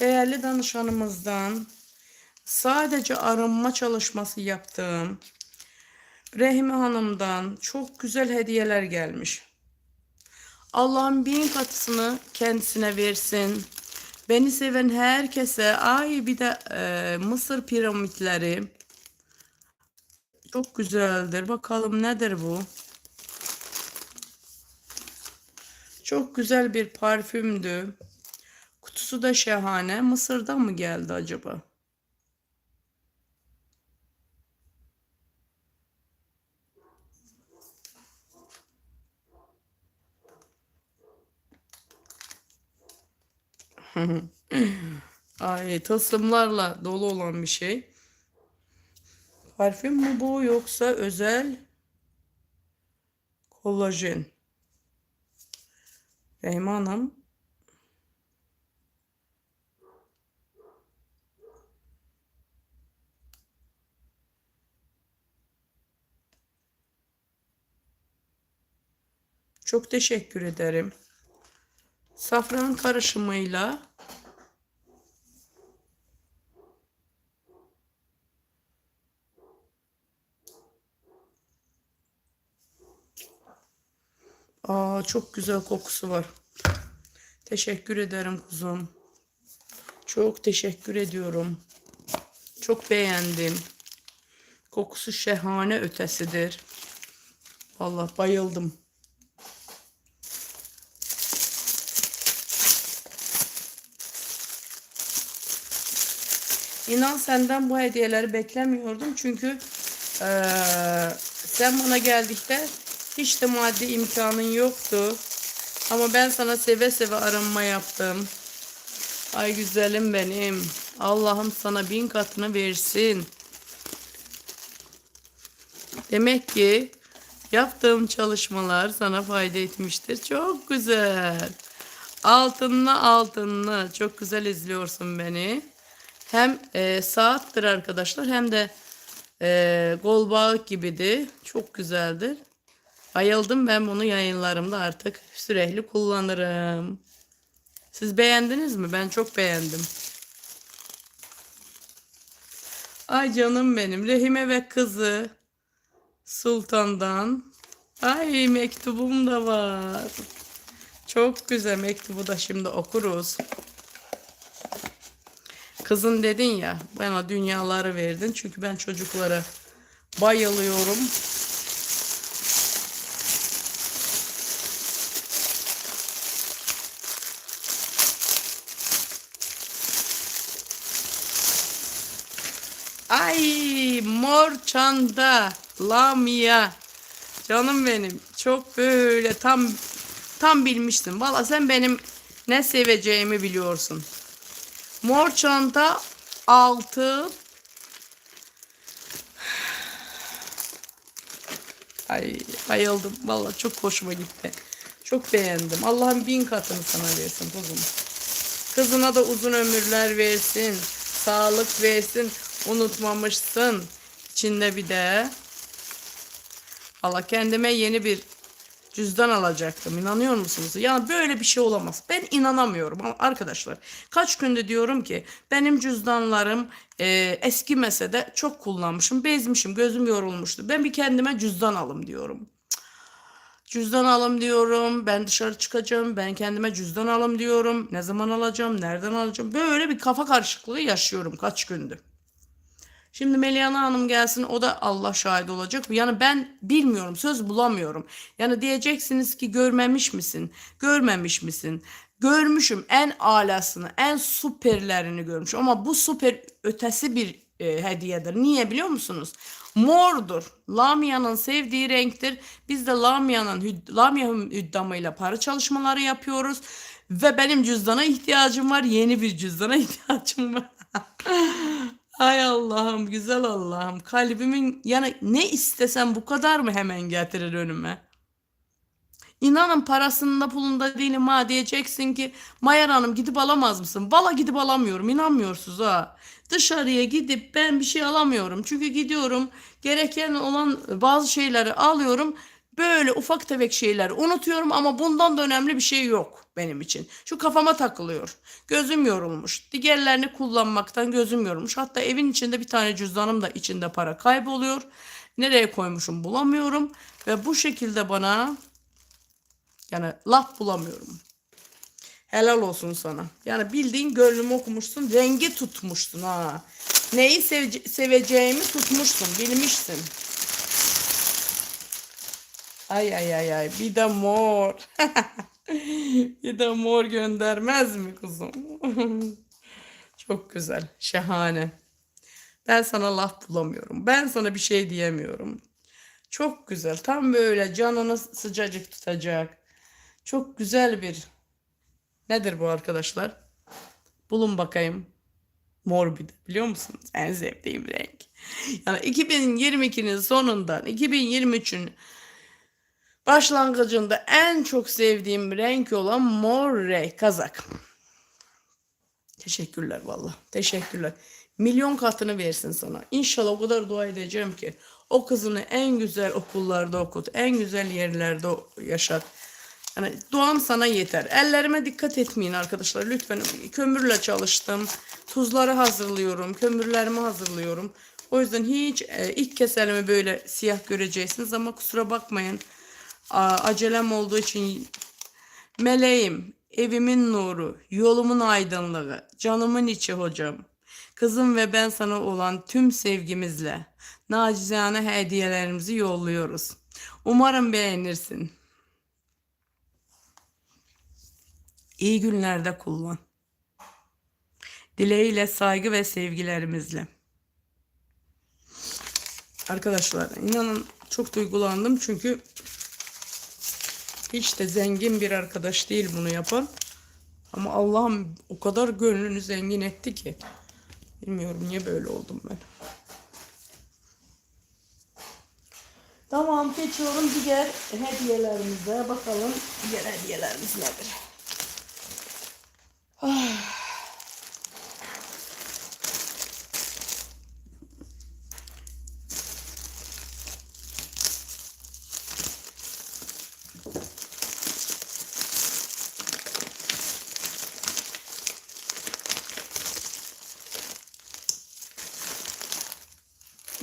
değerli danışanımızdan sadece arınma çalışması yaptığım Rahime Hanım'dan çok güzel hediyeler gelmiş. Allah'ın bin katısını kendisine versin. Beni seven herkese ay bir de e, Mısır piramitleri çok güzeldir. Bakalım nedir bu? Çok güzel bir parfümdü. Kutusu da şahane. Mısır'dan mı geldi acaba? Ay tılsımlarla dolu olan bir şey. Parfüm mü bu yoksa özel kolajen? Rahime Hanım. Çok teşekkür ederim. Safran karışımıyla Aa, çok güzel kokusu var. Teşekkür ederim kuzum. Çok teşekkür ediyorum. Çok beğendim. Kokusu şahane ötesidir. Vallahi bayıldım. İnan senden bu hediyeleri beklemiyordum. Çünkü eee, sen bana geldikte hiç de maddi imkanın yoktu. Ama ben sana seve seve arınma yaptım. Ay güzelim benim. Allah'ım sana bin katını versin. Demek ki yaptığım çalışmalar sana fayda etmiştir. Çok güzel. Altınlı altınlı. Çok güzel izliyorsun beni. Hem e, saattir arkadaşlar hem de e, gol bağı gibidi. Çok güzeldir. Bayıldım ben bunu yayınlarımda artık sürekli kullanırım. Siz beğendiniz mi? Ben çok beğendim. Ay canım benim. Rehime ve kızı Sultan'dan. Ay mektubum da var. Çok güzel mektubu da şimdi okuruz. Kızın dedin ya bana dünyaları verdin. Çünkü ben çocuklara bayılıyorum. Ay mor çanta Lamia canım benim çok böyle tam tam bilmiştin. Valla sen benim ne seveceğimi biliyorsun. Mor çanta altı Ay bayıldım. Valla çok hoşuma gitti. Çok beğendim. Allah'ın bin katını sana versin kuzum. Kızına da uzun ömürler versin. Sağlık versin. Unutmamışsın. İçinde bir de Allah kendime yeni bir cüzdan alacaktım. İnanıyor musunuz? Yani böyle bir şey olamaz. Ben inanamıyorum ama arkadaşlar. Kaç günde diyorum ki benim cüzdanlarım e, eskimese de çok kullanmışım. Bezmişim. Gözüm yorulmuştu. Ben bir kendime cüzdan alım diyorum. Cüzdan alım diyorum. Ben dışarı çıkacağım. Ben kendime cüzdan alım diyorum. Ne zaman alacağım? Nereden alacağım? Böyle bir kafa karışıklığı yaşıyorum kaç gündür. Şimdi Meliana Hanım gelsin o da Allah şahit olacak. Yani ben bilmiyorum söz bulamıyorum. Yani diyeceksiniz ki görmemiş misin? Görmemiş misin? Görmüşüm en alasını, en süperlerini görmüşüm. Ama bu süper ötesi bir e, hediyedir. Niye biliyor musunuz? Mordur. Lamia'nın sevdiği renktir. Biz de Lamia'nın Lamia hüddamıyla para çalışmaları yapıyoruz. Ve benim cüzdana ihtiyacım var. Yeni bir cüzdana ihtiyacım var. Ay Allah'ım güzel Allah'ım kalbimin yani ne istesem bu kadar mı hemen getirir önüme? İnanın parasında pulunda değilim ha diyeceksin ki Mayar Hanım gidip alamaz mısın? Valla gidip alamıyorum inanmıyorsunuz ha. Dışarıya gidip ben bir şey alamıyorum. Çünkü gidiyorum gereken olan bazı şeyleri alıyorum. Böyle ufak tefek şeyleri unutuyorum ama bundan da önemli bir şey yok. Benim için. Şu kafama takılıyor. Gözüm yorulmuş. Diğerlerini kullanmaktan gözüm yorulmuş. Hatta evin içinde bir tane cüzdanım da içinde para kayboluyor. Nereye koymuşum bulamıyorum. Ve bu şekilde bana yani laf bulamıyorum. Helal olsun sana. Yani bildiğin gönlümü okumuşsun. Rengi tutmuşsun ha. Neyi sevece- seveceğimi tutmuşsun. Bilmişsin. Ay ay ay ay. Bir de mor. bir de mor göndermez mi kuzum? Çok güzel. Şahane. Ben sana laf bulamıyorum. Ben sana bir şey diyemiyorum. Çok güzel. Tam böyle canını sıcacık tutacak. Çok güzel bir Nedir bu arkadaşlar? Bulun bakayım. Mor bir biliyor musunuz? En sevdiğim renk. Yani 2022'nin sonundan 2023'ün başlangıcında en çok sevdiğim renk olan mor renk kazak. Teşekkürler valla. Teşekkürler. Milyon katını versin sana. İnşallah o kadar dua edeceğim ki o kızını en güzel okullarda okut, en güzel yerlerde yaşat. Yani duam sana yeter. Ellerime dikkat etmeyin arkadaşlar. Lütfen kömürle çalıştım. Tuzları hazırlıyorum. Kömürlerimi hazırlıyorum. O yüzden hiç e, ilk kez böyle siyah göreceksiniz ama kusura bakmayın. Acelem olduğu için meleğim, evimin nuru, yolumun aydınlığı, canımın içi hocam. Kızım ve ben sana olan tüm sevgimizle nacizane hediyelerimizi yolluyoruz. Umarım beğenirsin. İyi günlerde kullan. Dileğiyle saygı ve sevgilerimizle. Arkadaşlar inanın çok duygulandım çünkü hiç de zengin bir arkadaş değil bunu yapan. Ama Allah'ım o kadar gönlünü zengin etti ki. Bilmiyorum niye böyle oldum ben. Tamam geçiyorum diğer hediyelerimize. Bakalım diğer hediyelerimiz nedir?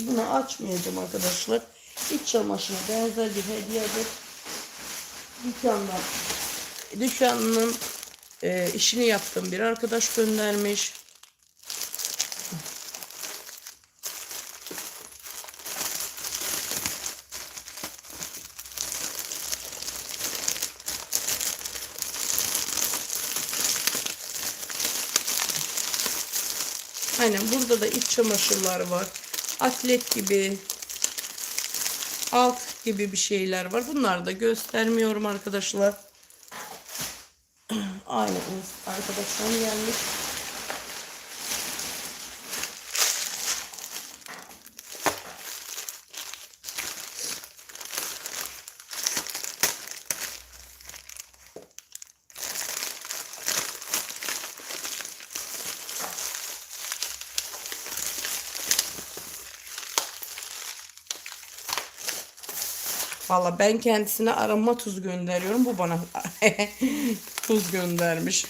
Bunu açmayacağım arkadaşlar. İç çamaşırına benzer bir hediyedir. Dükkandan. Dükkanının e, işini yaptığım bir arkadaş göndermiş. Aynen burada da iç çamaşırlar var. Atlet gibi alt gibi bir şeyler var. Bunları da göstermiyorum arkadaşlar. Aynı arkadaşlar gelmiş. Valla ben kendisine arama tuz gönderiyorum. Bu bana tuz göndermiş.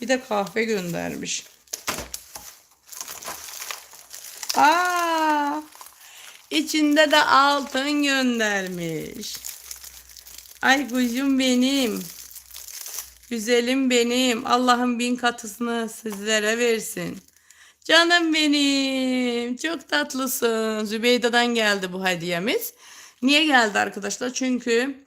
Bir de kahve göndermiş. Aa! İçinde de altın göndermiş. Ay kuzum benim. Güzelim benim. Allah'ın bin katısını sizlere versin. Canım benim. Çok tatlısın. Zübeyda'dan geldi bu hediyemiz. Niye geldi arkadaşlar? Çünkü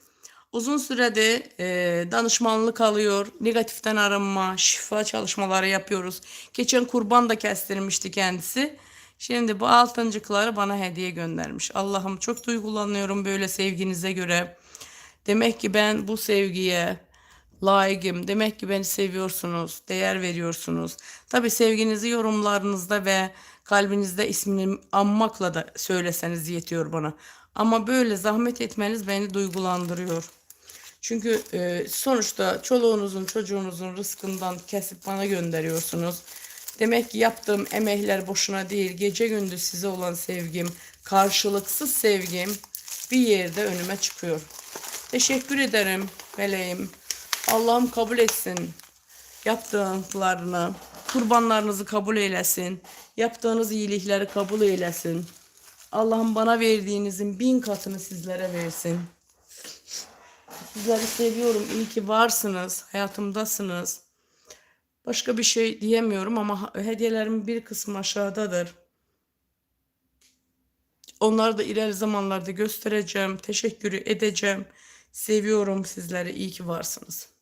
uzun süredir e, danışmanlık alıyor. Negatiften arınma, şifa çalışmaları yapıyoruz. Geçen kurban da kestirmişti kendisi. Şimdi bu altıncıkları bana hediye göndermiş. Allah'ım çok duygulanıyorum böyle sevginize göre. Demek ki ben bu sevgiye layıkım. Demek ki beni seviyorsunuz, değer veriyorsunuz. Tabi sevginizi yorumlarınızda ve kalbinizde ismini anmakla da söyleseniz yetiyor bana. Ama böyle zahmet etmeniz beni duygulandırıyor. Çünkü e, sonuçta çoluğunuzun çocuğunuzun rızkından kesip bana gönderiyorsunuz. Demek ki yaptığım emekler boşuna değil. Gece gündüz size olan sevgim, karşılıksız sevgim bir yerde önüme çıkıyor. Teşekkür ederim meleğim. Allah'ım kabul etsin yaptıklarını, kurbanlarınızı kabul eylesin. Yaptığınız iyilikleri kabul eylesin. Allah'ım bana verdiğinizin bin katını sizlere versin. Sizleri seviyorum. İyi ki varsınız. Hayatımdasınız. Başka bir şey diyemiyorum ama hediyelerimin bir kısmı aşağıdadır. Onları da ileri zamanlarda göstereceğim. Teşekkür edeceğim. Seviyorum sizleri. İyi ki varsınız.